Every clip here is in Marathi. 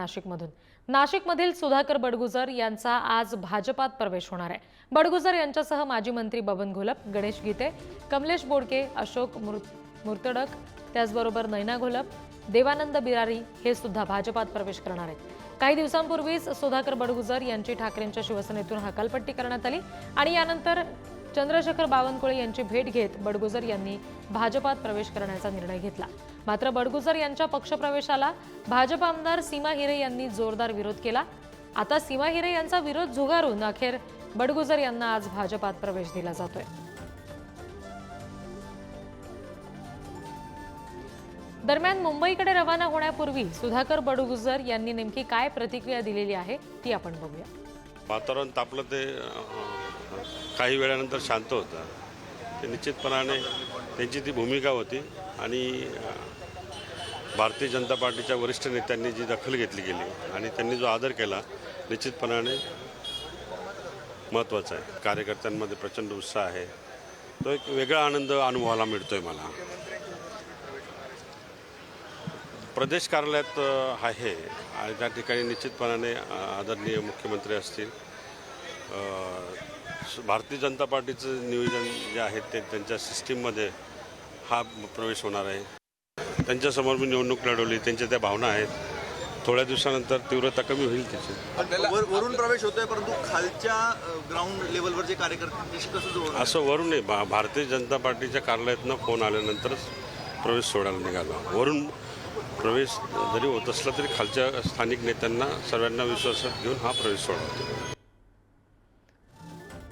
नाशिकमधून. नाशिकमधील सुधाकर बडगुजर यांचा आज भाजपात प्रवेश होणार आहे. बडगुजर यांच्यासह माजी मंत्री बबन घोलप गणेश गीते कमलेश बोडके अशोक मुर- मुर्तडक त्याचबरोबर नैना घोलप देवानंद बिरारी हे सुद्धा भाजपात प्रवेश करणार आहेत. काही दिवसांपूर्वीच सुधाकर बडगुजर यांची ठाकरेंच्या शिवसेनेतून हकालपट्टी करण्यात आली आणि यानंतर चंद्रशेखर बावनकुळे यांची भेट घेत बडगुजर यांनी भाजपात प्रवेश करण्याचा निर्णय घेतला. मात्र बडगुजर यांच्या पक्षप्रवेशाला भाजप आमदार सीमा हिरे यांनी जोरदार विरोध केला. आता सीमा हिरे यांचा विरोध झुगारून अखेर बडगुजर यांना आज भाजपात प्रवेश दिला जातोय. दरम्यान मुंबईकडे रवाना होण्यापूर्वी सुधाकर बडगुजर यांनी नेमकी काय प्रतिक्रिया दिलेली आहे ती आपण बघूया. वातावरण तापलं ते काही वेळानंतर शांत होता. ते निश्चितपणाने त्यांची ती भूमिका होती आणि भारतीय जनता पार्टीच्या वरिष्ठ नेत्यांनी जी दखल घेतली गेली आणि त्यांनी जो आदर केला निश्चितपणाने महत्त्वाचा आहे. कार्यकर्त्यांमध्ये प्रचंड उत्साह आहे. तो एक वेगळा आनंद अनुभवायला आहे मला. प्रदेश कार्यालयात आहे आणि त्या ठिकाणी निश्चितपणाने आदरणीय मुख्यमंत्री असतील भारतीय जनता पार्टीचं नियोजन जे आहे ते त्यांच्या सिस्टीममध्ये हा प्रवेश होणार आहे. त्यांच्यासमोर मी निवडणूक लढवली त्यांच्या त्या भावना आहेत. थोड्या दिवसानंतर तीव्रता कमी होईल त्याची वर- वरून प्रवेश होतोय परंतु खालच्या ग्राउंड लेवलवर जे कार्यकर्ते कसं जोडणार असं वरून नाही भा भारतीय जनता पार्टीच्या कार्यालयातनं फोन आल्यानंतरच प्रवेश सोडायला निघाला. वरून प्रवेश जरी होत असला तरी खालच्या स्थानिक नेत्यांना सर्वांना विश्वासात घेऊन हा प्रवेश सोडवतो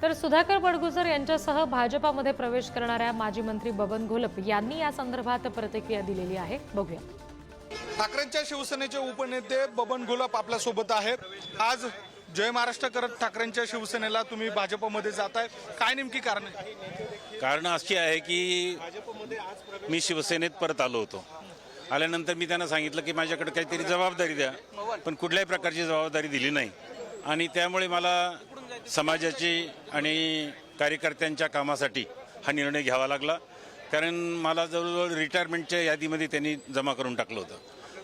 तर सुधाकर बडगुजर यांच्यासह भाजपामध्ये प्रवेश करणाऱ्या माजी मंत्री बबन घोलप यांनी या संदर्भात प्रतिक्रिया दिलेली आहे. बघूया. ठाकरेंच्या शिवसेनेचे उपनेते बबन गुलाब आपल्यासोबत आहेत. आज जय महाराष्ट्र करत ठाकरेंच्या शिवसेनेला तुम्ही भाजपमध्ये जाताय. काय नेमकी कारण आहे? कारण अशी आहे की मी शिवसेनेत परत आलो होतो. आल्यानंतर मी त्यांना सांगितलं की माझ्याकडे काहीतरी जबाबदारी द्या पण कुठल्याही प्रकारची जबाबदारी दिली नाही. आणि त्यामुळे मला समाजाची आणि कार्यकर्त्यांच्या कामासाठी हा निर्णय घ्यावा लागला. कारण मला जवळजवळ रिटायरमेंटच्या यादीमध्ये त्यांनी जमा करून टाकलं होतं.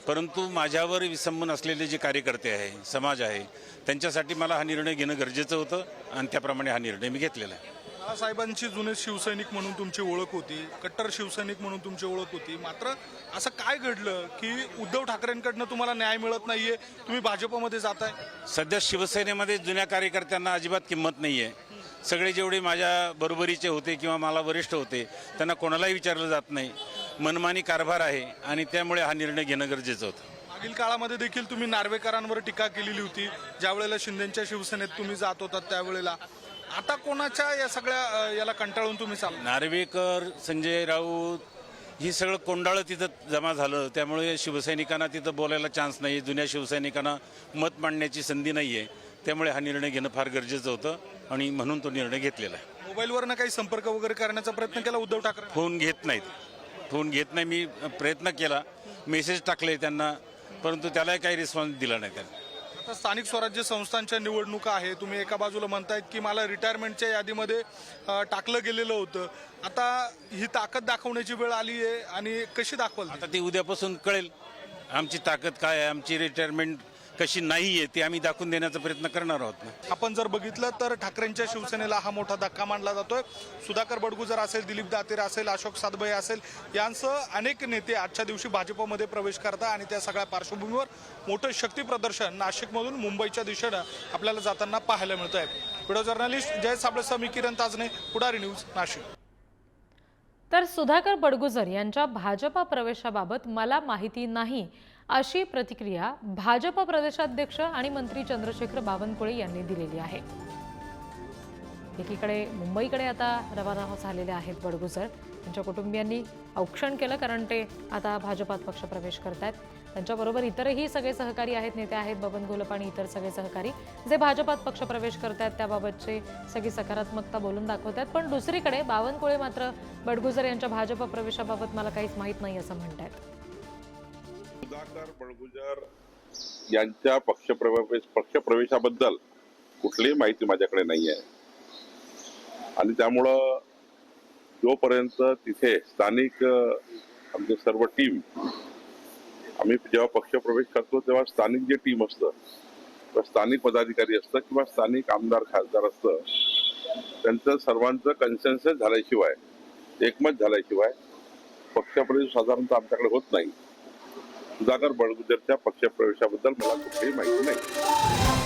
परंतु माझ्यावर विसंबून असलेले जे कार्यकर्ते आहे समाज आहे त्यांच्यासाठी मला हा निर्णय घेणं गरजेचं होतं आणि त्याप्रमाणे हा निर्णय मी घेतलेला आहे. बाळासाहेबांची जुने शिवसैनिक म्हणून तुमची ओळख होती कट्टर शिवसैनिक म्हणून तुमची ओळख होती. मात्र असं काय घडलं की उद्धव ठाकरेंकडनं तुम्हाला न्याय मिळत नाहीये तुम्ही भाजपमध्ये जाताय? सध्या शिवसेनेमध्ये जुन्या कार्यकर्त्यांना अजिबात किंमत नाही आहे सगळे जेवढे माझ्या बरोबरीचे होते किंवा मला वरिष्ठ होते त्यांना कोणालाही विचारलं जात नाही. मनमानी कारभार आहे आणि त्यामुळे हा निर्णय घेणं गरजेचं होतं. मागील काळामध्ये देखील तुम्ही नार्वेकरांवर टीका केलेली होती. ज्या वेळेला शिंदेच्या शिवसेनेत तुम्ही जात होतात त्यावेळेला. आता कोणाच्या या सगळ्या याला कंटाळून तुम्ही चालला नार्वेकर संजय राऊत ही सगळं कोंडाळं तिथं जमा झालं. त्यामुळे शिवसैनिकांना तिथं बोलायला चान्स नाही जुन्या शिवसैनिकांना मत मांडण्याची संधी नाही आहे त्यामुळे हा निर्णय घेणं फार गरजेचं होतं आणि म्हणून तो निर्णय घेतलेला आहे. मोबाईलवरनं काही संपर्क वगैरे करण्याचा प्रयत्न केला उद्धव ठाकरे? फोन घेत नाहीत. फोन घेत नाही. मी प्रयत्न केला. मेसेज टाकले त्यांना परंतु त्यालाही काही रिस्पॉन्स दिला नाही त्यांनी. आता स्थानिक स्वराज्य संस्थांच्या निवडणुका आहे तुम्ही एका बाजूला म्हणतायत की मला रिटायरमेंटच्या यादीमध्ये टाकलं गेलेलं होतं. आता ही ताकद दाखवण्याची वेळ आली आहे आणि कशी दाखवाल आता ती उद्यापासून कळेल. आमची ताकद काय आहे? आमची रिटायरमेंट कशी नाही आहे ते आम्ही दाखवून देण्याचा प्रयत्न करणार आहोत आपण जर बघितलं तर ठाकरेंच्या शिवसेनेला हा मोठा धक्का मानला जातोय. सुधाकर बडगुजर असेल दिलीप दातेर असेल अशोक सातभई असेल यांसह अनेक नेते आजच्या दिवशी भाजपमध्ये प्रवेश करतात आणि त्या सगळ्या पार्श्वभूमीवर मोठं शक्ती प्रदर्शन नाशिकमधून मुंबईच्या दिशेनं आपल्याला जाताना पाहायला मिळत आहे व्हिडिओ जर्नलिस्ट जय साबळेसह मी किरण ताजने पुढारी न्यूज नाशिक. तर सुधाकर बडगुजर यांच्या भाजपा प्रवेशाबाबत मला माहिती नाही अशी प्रतिक्रिया भाजप प्रदेशाध्यक्ष आणि मंत्री चंद्रशेखर बावनकुळे यांनी दिलेली आहे. एकीकडे मुंबईकडे आता रवाना झालेले आहेत बडगुजर. त्यांच्या कुटुंबियांनी औक्षण केलं कारण ते आता भाजपात पक्षप्रवेश करत आहेत त्यांच्याबरोबर इतरही सगळे सहकारी आहेत नेते आहेत बबन गोलप आणि इतर सगळे सहकारी जे भाजपात पक्षप्रवेश करत आहेत त्याबाबतचे सगळी सकारात्मकता बोलून दाखवतात पण दुसरीकडे बावनकुळे मात्र बडगुजर यांच्या भाजप प्रवेशाबाबत मला काहीच माहीत नाही असं म्हणतात सुधाकर बळगुजर यांच्या पक्षप्रवेश पक्षप्रवेशाबद्दल कुठलीही माहिती माझ्याकडे नाही आहे आणि त्यामुळं जोपर्यंत तिथे स्थानिक आमचे सर्व टीम आम्ही जेव्हा पक्षप्रवेश करतो तेव्हा स्थानिक जे टीम असतं किंवा स्थानिक पदाधिकारी असतं किंवा स्थानिक आमदार खासदार असतं त्यांचं सर्वांचं कन्सेन्सस झाल्याशिवाय एकमत झाल्याशिवाय पक्षप्रवेश साधारणतः आमच्याकडे होत नाही. सुधाकर बडगुजरच्या पक्षप्रवेशाबद्दल मला कुठलीही माहिती नाही.